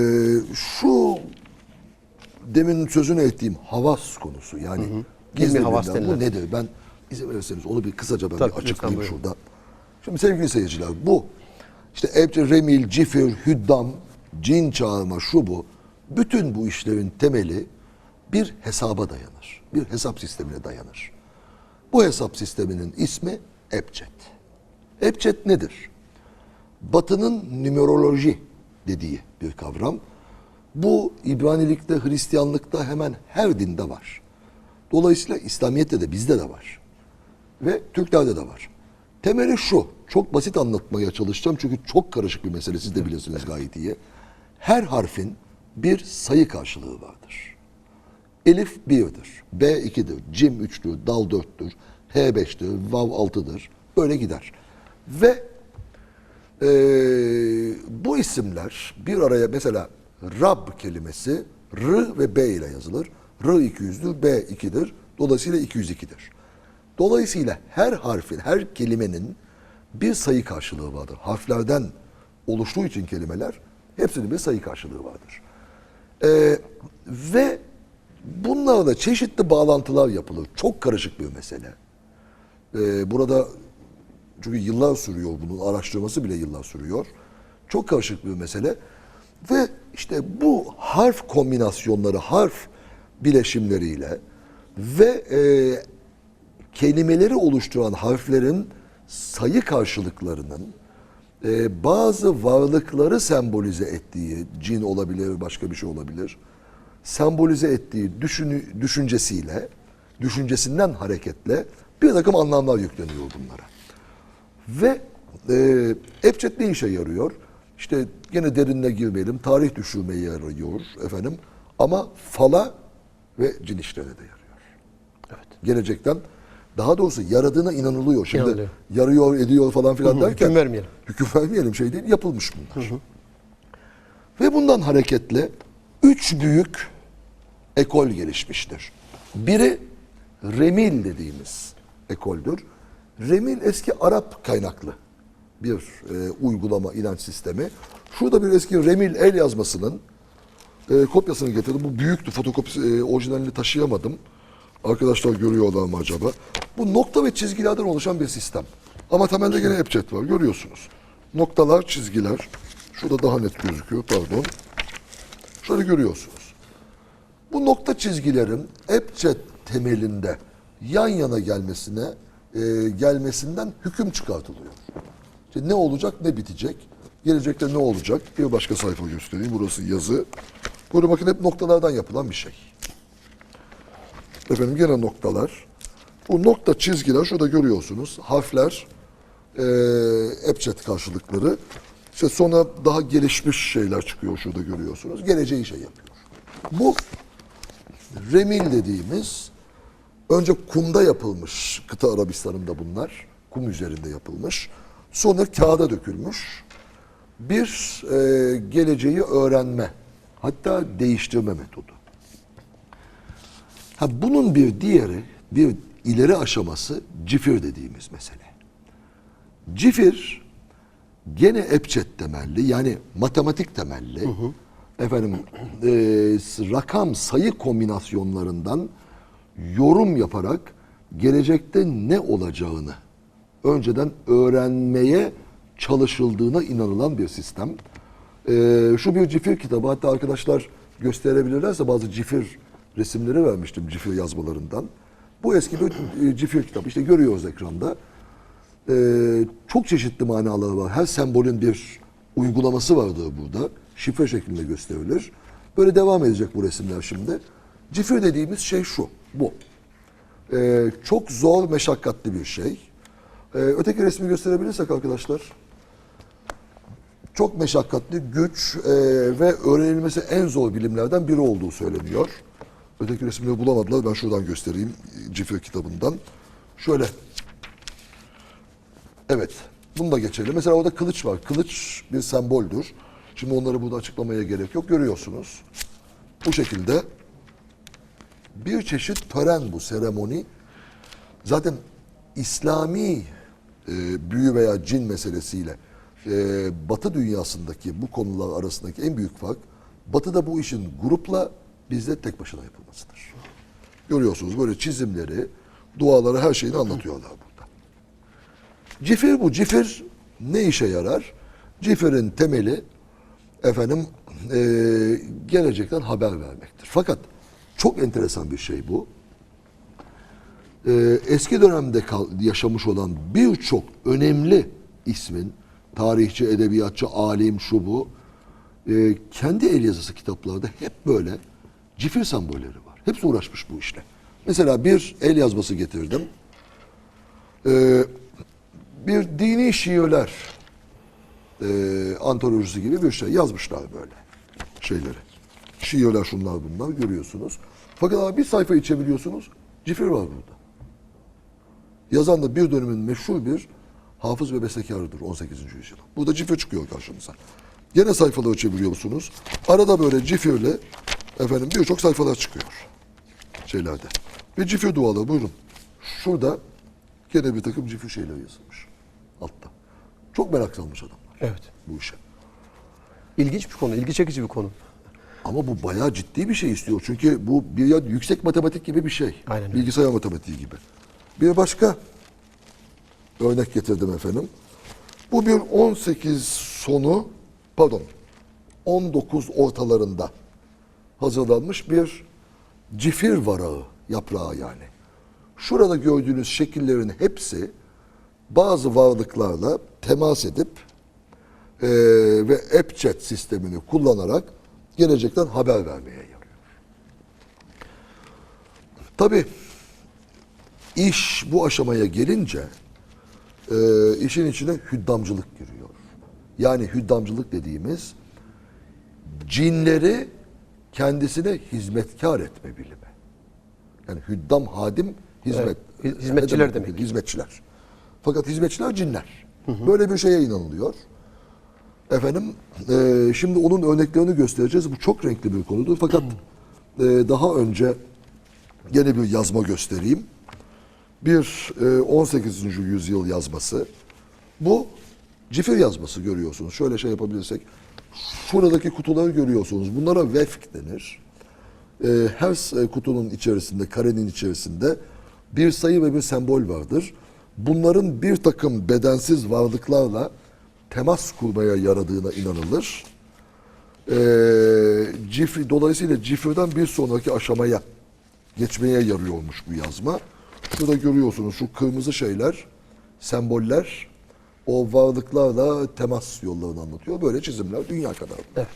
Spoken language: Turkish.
Ee, şu demin sözünü ettiğim havas konusu yani gizli havas bilgiler, bu denilen. nedir? Ben izin verirseniz onu bir kısaca ben Tabii, bir lütfen açıklayayım buyurun. şurada. Şimdi sevgili seyirciler bu işte Ebce, Remil, Cifir, Hüddam, cin çağırma şu bu bütün bu işlerin temeli bir hesaba dayanır. Bir hesap sistemine dayanır. Bu hesap sisteminin ismi Ebced. Ebced nedir? Batı'nın numeroloji dediği bir kavram. Bu İbranilikte, Hristiyanlıkta hemen her dinde var. Dolayısıyla İslamiyet'te de bizde de var. Ve Türklerde de var. Temeli şu, çok basit anlatmaya çalışacağım çünkü çok karışık bir mesele siz de bilirsiniz gayet iyi. Her harfin bir sayı karşılığı vardır. Elif 1'dir, B 2'dir, Cim 3'tür, Dal 4'tür, H 5'tir, Vav 6'dır. Böyle gider. Ve ee, bu isimler bir araya mesela Rab kelimesi R ve B ile yazılır. R 200'dür, B 2'dir. Dolayısıyla 202'dir. Dolayısıyla her harfin, her kelimenin bir sayı karşılığı vardır. Harflerden oluştuğu için kelimeler hepsinin bir sayı karşılığı vardır. Ee, ve bunlarla çeşitli bağlantılar yapılır. Çok karışık bir mesele. Ee, burada çünkü yıllar sürüyor bunun araştırması bile yıllar sürüyor. Çok karışık bir mesele. Ve işte bu harf kombinasyonları, harf bileşimleriyle ve e, kelimeleri oluşturan harflerin sayı karşılıklarının e, bazı varlıkları sembolize ettiği, cin olabilir, başka bir şey olabilir, sembolize ettiği düşünü, düşüncesiyle, düşüncesinden hareketle bir takım anlamlar yükleniyor bunlara. Ve e, Ebced ne işe yarıyor? İşte gene derinine girmeyelim. Tarih düşürmeye yarıyor efendim. Ama fala ve cin işlerine de yarıyor. Evet. Gelecekten daha doğrusu yaradığına inanılıyor. Şimdi İnanılıyor. yarıyor, ediyor falan filan Hı hı, derken hüküm vermeyelim. Hüküm vermeyelim şey değil, yapılmış bunlar. Ve bundan hareketle üç büyük ekol gelişmiştir. Biri Remil dediğimiz ekoldür. Remil eski Arap kaynaklı bir e, uygulama, inanç sistemi. Şurada bir eski Remil el yazmasının e, kopyasını getirdim. Bu büyüktü. Fotokopisi, e, orijinalini taşıyamadım. Arkadaşlar görüyorlar mı acaba? Bu nokta ve çizgilerden oluşan bir sistem. Ama temelde gene Ebced var. Görüyorsunuz. Noktalar, çizgiler. Şurada daha net gözüküyor. Pardon. Şöyle görüyorsunuz. Bu nokta çizgilerin Ebced temelinde yan yana gelmesine e, gelmesinden hüküm çıkartılıyor. İşte ne olacak ne bitecek. Gelecekte ne olacak? Bir başka sayfa göstereyim. Burası yazı. Böyle bakın hep noktalardan yapılan bir şey. Efendim gene noktalar. Bu nokta çizgiler şurada görüyorsunuz. Harfler e, Ebced karşılıkları. İşte sonra daha gelişmiş şeyler çıkıyor şurada görüyorsunuz. Geleceği şey yapıyor. Bu remil dediğimiz önce kumda yapılmış kıta Arabistan'ında bunlar. Kum üzerinde yapılmış. Sonra kağıda dökülmüş. Bir e, geleceği öğrenme hatta değiştirme metodu. Ha, bunun bir diğeri, bir ileri aşaması cifir dediğimiz mesele. Cifir gene Ebced temelli yani matematik temelli efendim e, rakam sayı kombinasyonlarından yorum yaparak gelecekte ne olacağını önceden öğrenmeye çalışıldığına inanılan bir sistem. E, şu bir cifir kitabı hatta arkadaşlar gösterebilirlerse bazı cifir resimleri vermiştim cifir yazmalarından. Bu eski bir e, cifir kitabı işte görüyoruz ekranda. Ee, çok çeşitli manaları var. Her sembolün bir uygulaması vardır burada. Şifre şeklinde gösterilir. Böyle devam edecek bu resimler şimdi. Cifir dediğimiz şey şu, bu. Ee, çok zor, meşakkatli bir şey. Ee, öteki resmi gösterebilirsek arkadaşlar. Çok meşakkatli, güç e, ve öğrenilmesi en zor bilimlerden biri olduğu söyleniyor. Öteki resimleri bulamadılar. Ben şuradan göstereyim Cifir kitabından. Şöyle Evet. Bunu da geçelim. Mesela orada kılıç var. Kılıç bir semboldür. Şimdi onları burada açıklamaya gerek yok. Görüyorsunuz. Bu şekilde bir çeşit tören bu, seremoni. Zaten İslami e, büyü veya cin meselesiyle e, Batı dünyasındaki bu konular arasındaki en büyük fark Batı'da bu işin grupla bizde tek başına yapılmasıdır. Görüyorsunuz böyle çizimleri, duaları her şeyini anlatıyorlar burada. Cifir bu. Cifir ne işe yarar? Cifir'in temeli efendim eee, gelecekten haber vermektir. Fakat çok enteresan bir şey bu. Eee, eski dönemde kal- yaşamış olan birçok önemli ismin tarihçi, edebiyatçı, alim, şu bu eee, kendi el yazısı kitaplarda hep böyle cifir sembolleri var. Hepsi uğraşmış bu işle. Mesela bir el yazması getirdim. Eee, bir dini şiirler eee antolojisi gibi bir şey yazmışlar böyle şeyleri. Şiirler şunlar bunlar görüyorsunuz. Fakat abi bir sayfa içebiliyorsunuz. Cifir var burada. Yazan da bir dönemin meşhur bir hafız ve bestekarıdır 18. yüzyıl. Burada cifir çıkıyor karşınıza. Gene sayfaları çeviriyorsunuz. Arada böyle cifirle efendim birçok sayfalar çıkıyor şeylerde. Ve cifir duaları buyurun. Şurada gene bir takım cifir şeyler yazılmış. Altta. Çok merak salmış adamlar Evet. bu işe. İlginç bir konu, ilgi çekici bir konu. Ama bu bayağı ciddi bir şey istiyor. Çünkü bu bir ya yüksek matematik gibi bir şey. Aynen öyle. Bilgisayar matematiği gibi. Bir başka örnek getirdim efendim. Bu bir 18 sonu, pardon, 19 ortalarında hazırlanmış bir cifir varağı, yaprağı yani. Şurada gördüğünüz şekillerin hepsi bazı varlıklarla temas edip eee, ve AppChat sistemini kullanarak gelecekten haber vermeye yarıyor. Tabii iş bu aşamaya gelince eee, işin içine hüddamcılık giriyor. Yani hüddamcılık dediğimiz cinleri kendisine hizmetkar etme bilimi. Yani hüddam hadim hizmet. Evet, hizmetçiler demek. Hizmetçiler. Fakat hizmetçiler cinler. Böyle bir şeye inanılıyor. Efendim eee, şimdi onun örneklerini göstereceğiz. Bu çok renkli bir konudur. Fakat eee, daha önce gene bir yazma göstereyim. Bir eee, 18. yüzyıl yazması. Bu cifir yazması görüyorsunuz. Şöyle şey yapabilirsek. Şuradaki kutuları görüyorsunuz. Bunlara vefk denir. Eee, her s- kutunun içerisinde, karenin içerisinde bir sayı ve bir sembol vardır. Bunların bir takım bedensiz varlıklarla temas kurmaya yaradığına inanılır. Eee cifri, dolayısıyla cifirden bir sonraki aşamaya geçmeye yarıyormuş bu yazma. Şurada görüyorsunuz şu kırmızı şeyler, semboller o varlıklarla temas yollarını anlatıyor. Böyle çizimler dünya kadar. Evet.